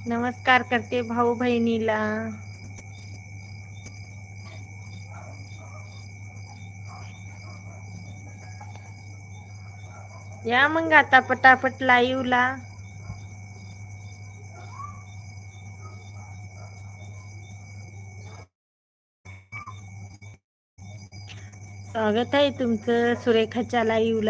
नमस्कार करते भाऊ बहिणीला. या मग आता पटापट लाईव्ह स्वागत आहे तुमचं सुरेखाच्या लाईव्ह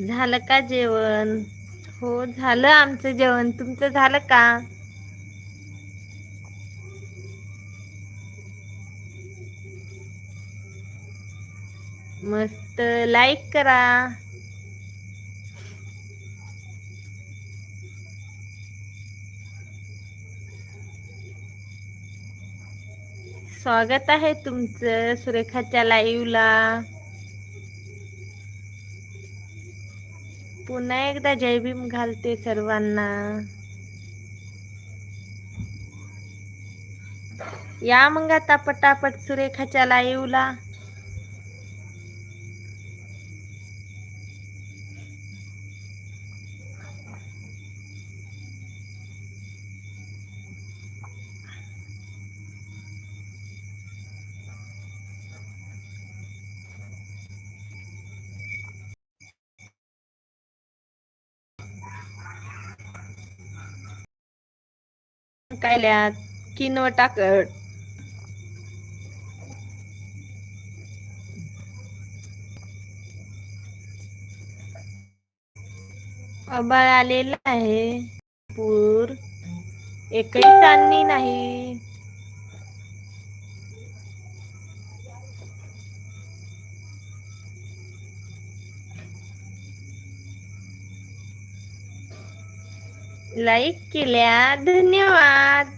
झालं का जेवण? हो झालं आमचं जेवण. तुमचं झालं का? मस्त. लाईक करा. स्वागत आहे तुमचं सुरेखाच्या लाईव्हला पुन्हा एकदा जय भीम घालते सर्वांना. या मग आता पटापट सुरेखाच्या लाईवला ला किनव टाकट आबाळ आलेला आहे. पूर एकही चांदणी नाही. लाईक केल्या. धन्यवाद.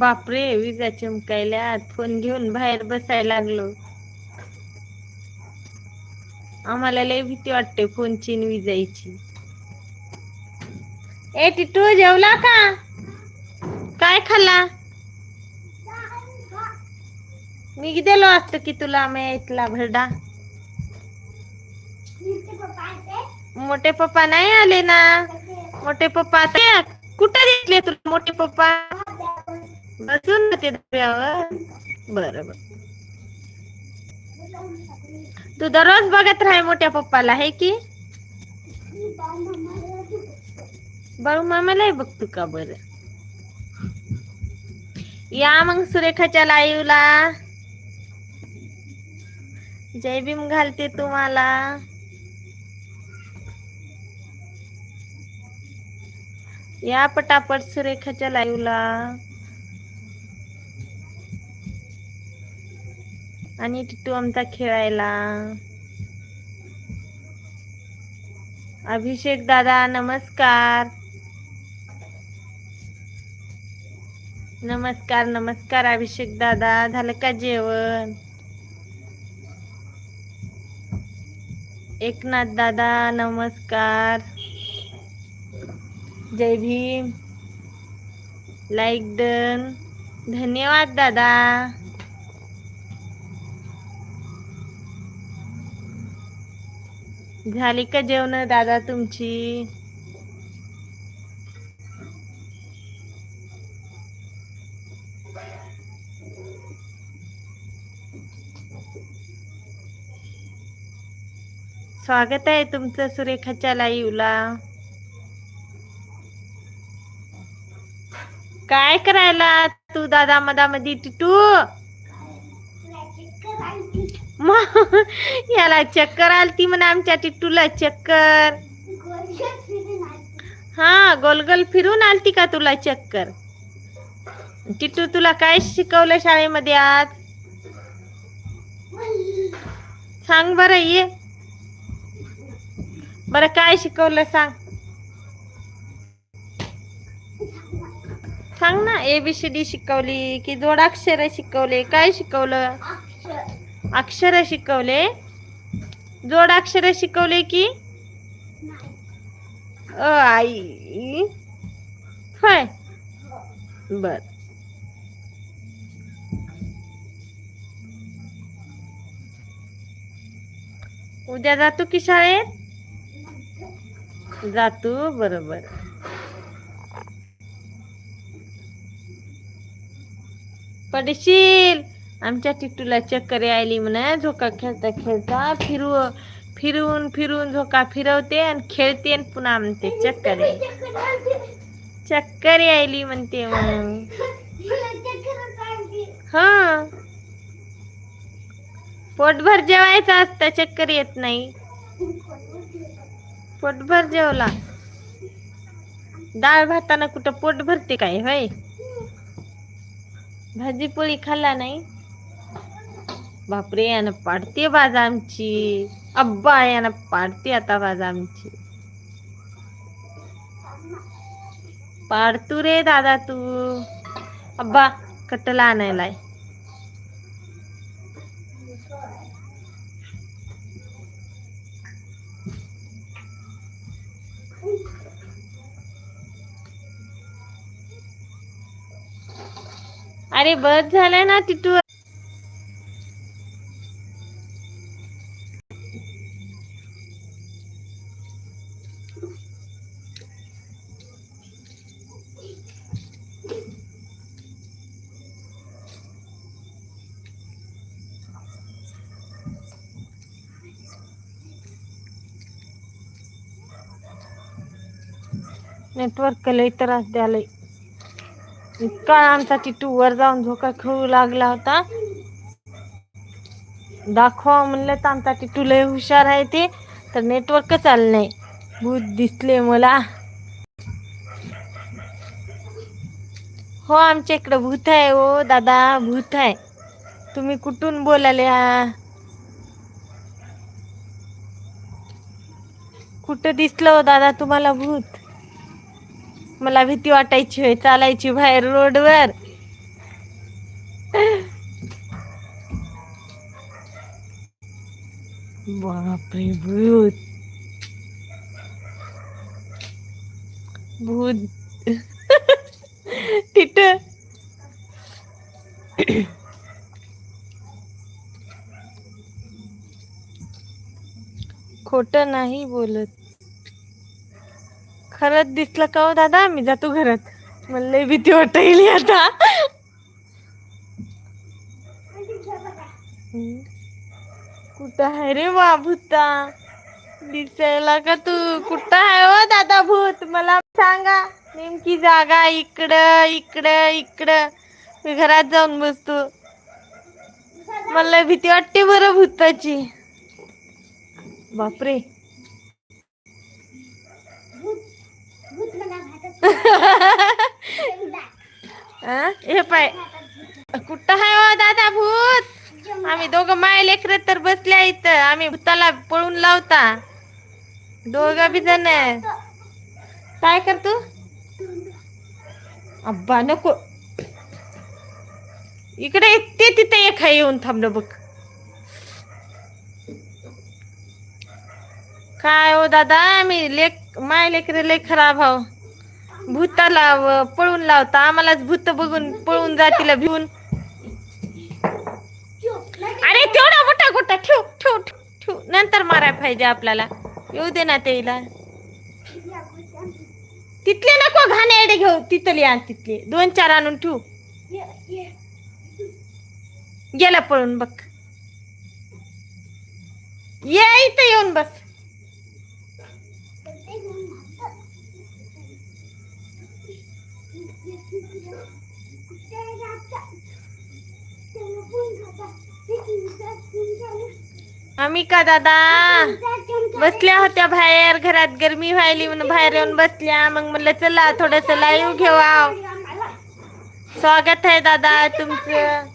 बापरे विजा चमकायल्यात फोन घेऊन बाहेर बसायला लागलो. आम्हाला लय भीती वाटते फोनची न विजायची ए टिटू जेवला का? काय खाल्ला? मी दिलो असत की तुला इथला भरडा. मोठे पप्पा नाही आले ना? मोठे पप्पा आता कुठे दिसले तुला मोठे पप्पा? बसून ना ते डब्यावर बर बर. तू दररोज बघत राह मोठ्या पप्पाला आहे की? बाळू मामालाही बघतो का बर? या मग सुरेखाच्या लाईव्ह ला जय भीम घालते तुम्हाला. या पटापट सुरेखाच्या लाईव्ह आणि टिटू आमचा खेळायला. अभिषेक दादा नमस्कार. नमस्कार नमस्कार अभिषेक दादा. झालं का जेवण? एकनाथ दादा नमस्कार. जय भीम. लाईक डन धन्यवाद दादा. झाली का जेवण दादा तुमची? स्वागत आहे तुमचं सुरेखाच्या लाईवला. काय करायला तू दादा मधामध्ये? टिटू? मग याला चक्कर आलती म्हणा आमच्या टिट्टूला चक्कर. हा गोलगोल फिरून आलती का तुला चक्कर? टिट्टू तुला काय शिकवलं शाळेमध्ये आज? सांग बरं ये. बरं काय शिकवलं सांग. सांग ना एबीसीडी शिकवली की जोडाक्षर शिकवले काय शिकवलं? अक्षर शिकवले. जोड अक्षर शिकवले की? अ आई. होय. बर. उद्या जातो की शाळेत? जातो बरोबर. पडशील. आमच्या टिटूला चक्कर आली म्हणा झोका खेळता खेळता फिरू फिरून फिरून झोका फिरवते आणि खेळते आणि पुन्हा म्हणते चक्कर चक्कर यायली म्हणते मग हा. पोटभर जेवायचं असतं चक्कर येत नाही. पोटभर जेवला. डाळ भाताना कुठं पोट भरते काय होय? भाजी पोळी खाल्ला नाही? बापरे यानं पाडते बाज आमची. अब्बा यानं पाडते आता बाज आमची. पाडतू रे दादा तू. अब्बा कटला आणायलाय. अरे बस झालं ना तिथून नेटवर्क लय त्रास द्यालय. इतका आमचा टिटू वर जाऊन झोका खेळू लागला होता. दाखवा म्हणलं तर आमचा टिटू लय हुशार आहे ते तर नेटवर्कच आलं नाही. भूत दिसले मला. हो आमच्या इकडं भूत आहे हो दादा भूत आहे. तुम्ही कुठून बोलाले हा? कुठं दिसलं हो दादा तुम्हाला भूत? मला भीती वाटायची होय चालायची बाहेर रोडवर. बापरे भूत. भूत. तिट खोट नाही बोलत. खरंच दिसलं का हो दादा? मी जातो घरात. मला भीती भीती येईल आता. कुठं आहे रे वा भूता? दिसायला का तू? कुठं आहे हो दादा भूत? मला सांगा. नेमकी जागा इकडं इकडं इकडं. मी घरात जाऊन बसतो. मला भीती वाटते बरं भूताची. बापरे अं? हे? पाय. कुठं आहे हो दादा भूत? आम्ही दोघं माय लेकर तर बसल्या इथं. आम्ही भूताला पळून लावता. दोघं बी जण. काय करतो अब्बा नको. इकडे ते तिथे एक आहे येऊन थांबलं बघ. काय हो दादा? आम्ही लेक माय लेकर लय खराब हो भूताला व- पळून लावता आम्हालाच भूत बघून पळून जातील भिवून. अरे तेवढा मोठा गोटा ठेव ठेव ठेव ठेव. नंतर माराय पाहिजे आपल्याला. येऊ दे ना त्याला. तिथले नको घाणे एडे घेऊ. तिथले आण तिथले. दोन चार आणून ठेवू. गेला पळून बघ. ये इथं येऊन बस. अमिका का दादा? बसल्या होत्या बाहेर घरात गरमी व्हायली म्हणून बाहेर येऊन बसल्या. मग म्हणलं चला थोडस लाईव्ह घेवा स्वागत आहे दादा तुमचं.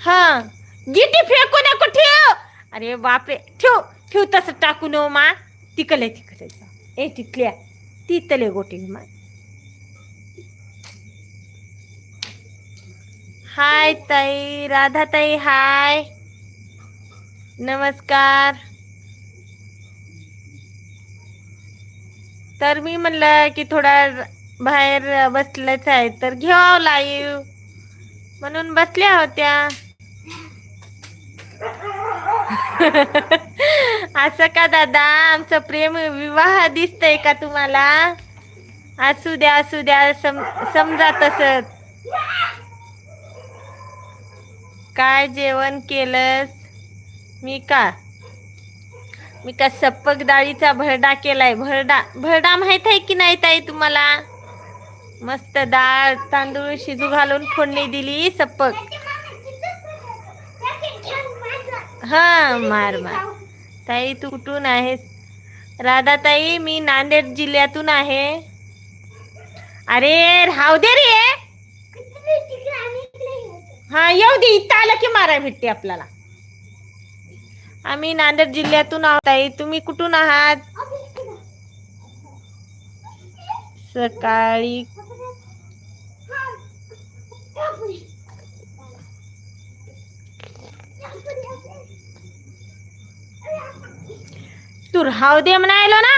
हा? गिटी फेकू नको ठेव. अरे बापरे ठेव. ठेव तसं टाकू नो मा. तिकले तिकले ए तिथल्या. तिथले गोटी मा. हाय ताई राधा ताई हाय. नमस्कार. तर मी म्हणलं की थोडा बाहेर बसलंच आहे तर घेऊ लाईव्ह म्हणून बसल्या होत्या. असं का दादा आमचं प्रेम विवाह दिसतंय का तुम्हाला? असू द्या असू द्या सम समजा तसंच काय जेवण केलंस? मी का? मी का सप्पक डाळीचा भरडा केलाय? भरडा भरडा माहीत आहे की नाही ताई तुम्हाला? मस्त डाळ तांदूळ शिजू घालून फोडणी दिली सप्पक. हा मार मार. ताई तू कुठून आहेस? राधा ताई मी नांदेड जिल्ह्यातून आहे. अरे राहू दे रे. हा येऊ दे इथं आलं की मारा भेटते आपल्याला. आम्ही नांदेड जिल्ह्यातून आहोत ताई तुम्ही कुठून आहात? सकाळी तू राहू दे म्हणायलो ना.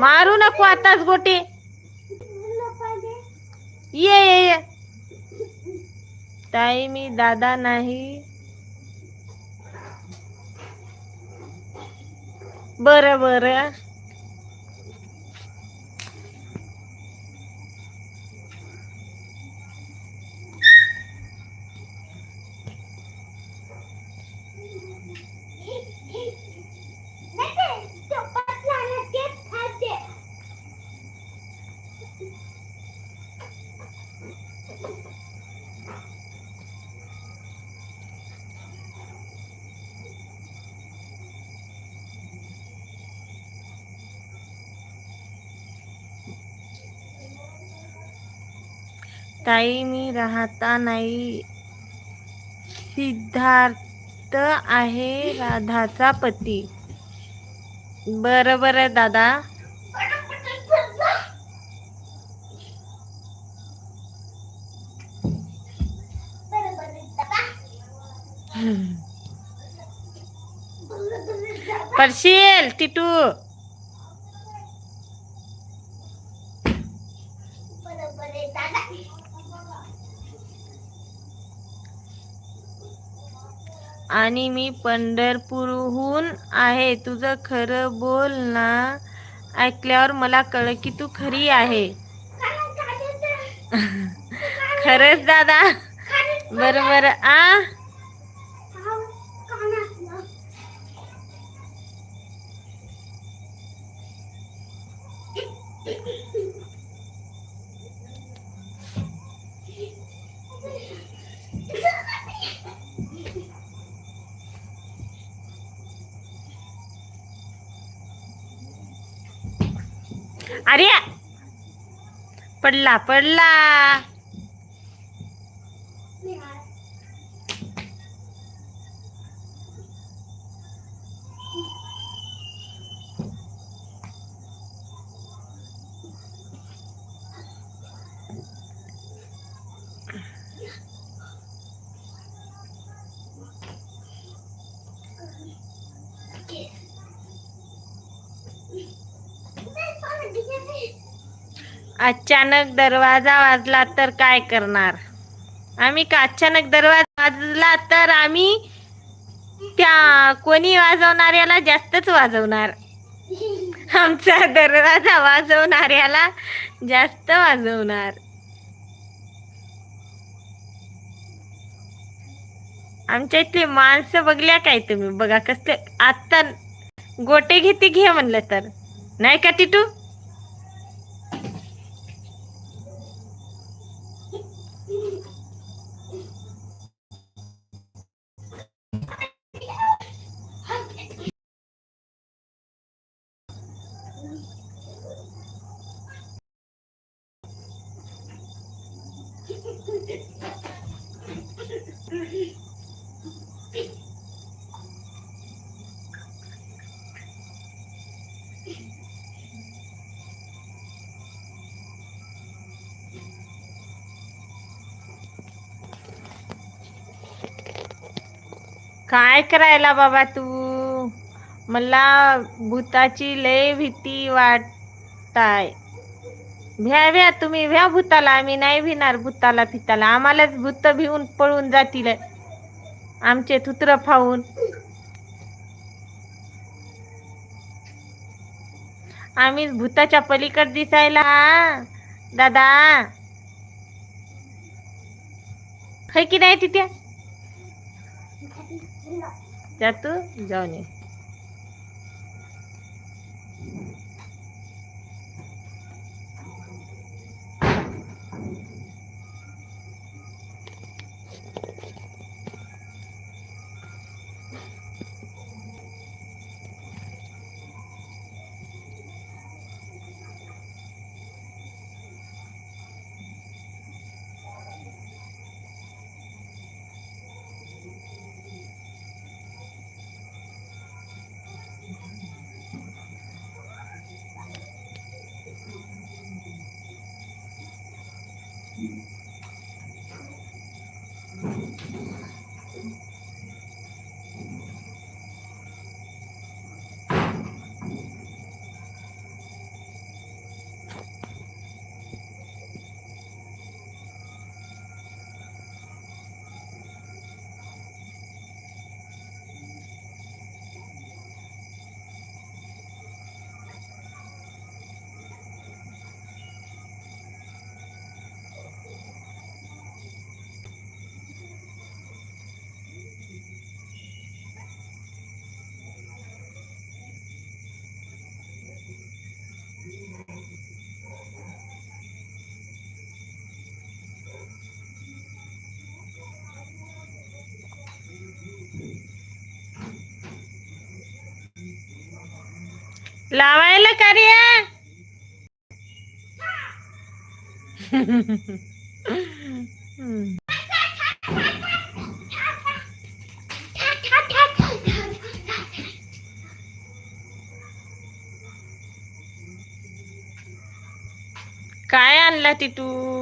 मारू नको आताच गोटे. ये ये ये. ताई मी दादा नाही. बरं बरं. ताई मी राहता नाही सिद्धार्थ आहे राधाचा पती. बरं बरं दादा. पडशील टिटू. आणि मी पंढरपूरहून आहे. तुझं खरं बोल ना ऐकल्यावर मला कळ की तू खरी आहे. खरंच दादा? बरं बरं आ? પડલા પડલા Thank you. अचानक दरवाजा वाजला तर काय करणार? आम्ही का अचानक दरवाजा वाजला तर आम्ही त्या कोणी वाजवणाऱ्याला जास्तच वाजवणार? आमचा दरवाजा वाजवणाऱ्याला जास्त वाजवणार. आमच्या इथली माणसं बघल्या काय तुम्ही? बघा कसले आता गोटे घेते घे म्हणलं तर. नाही का टिटू? काय करायला बाबा तू? मला भूताची लय भीती वाटताय. भ्या भ्या तुम्ही भ्या भूताला. आम्ही नाही भिणार भूताला फिताला. आम्हालाच भूत भिवून पळून जातील. आमचे थुत्र फावून आम्ही भूताच्या पलीकड दिसायला. दादा. है की नाही तिथे त्यात जाऊन लावायला कार्य. काय आणला ती तू?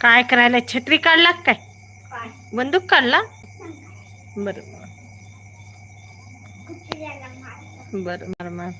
काय करायला? छत्री काढला काय? बंदूक काढला? बर. बर मार मार.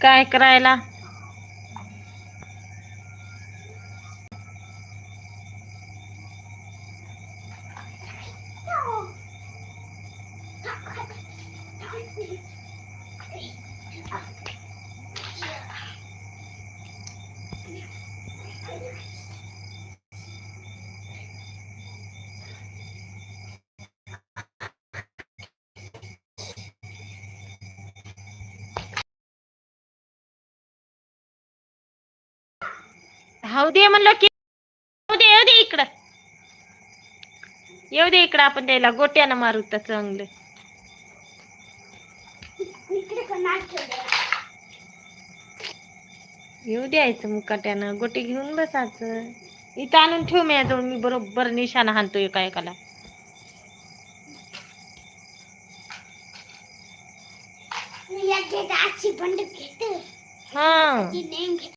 काय करायला? हाऊ दे म्हणलं की येऊ दे येऊ दे इकडं. येऊ दे इकडं आपण त्याला गोट्यानं मारू तर चांगलं. येऊ द्यायचं मुकाट्यानं. गोटे घेऊन बसायचं इथं आणून ठेव मी याजवळ मी बरोबर निशाणा हाणतो एका एकाला. हा.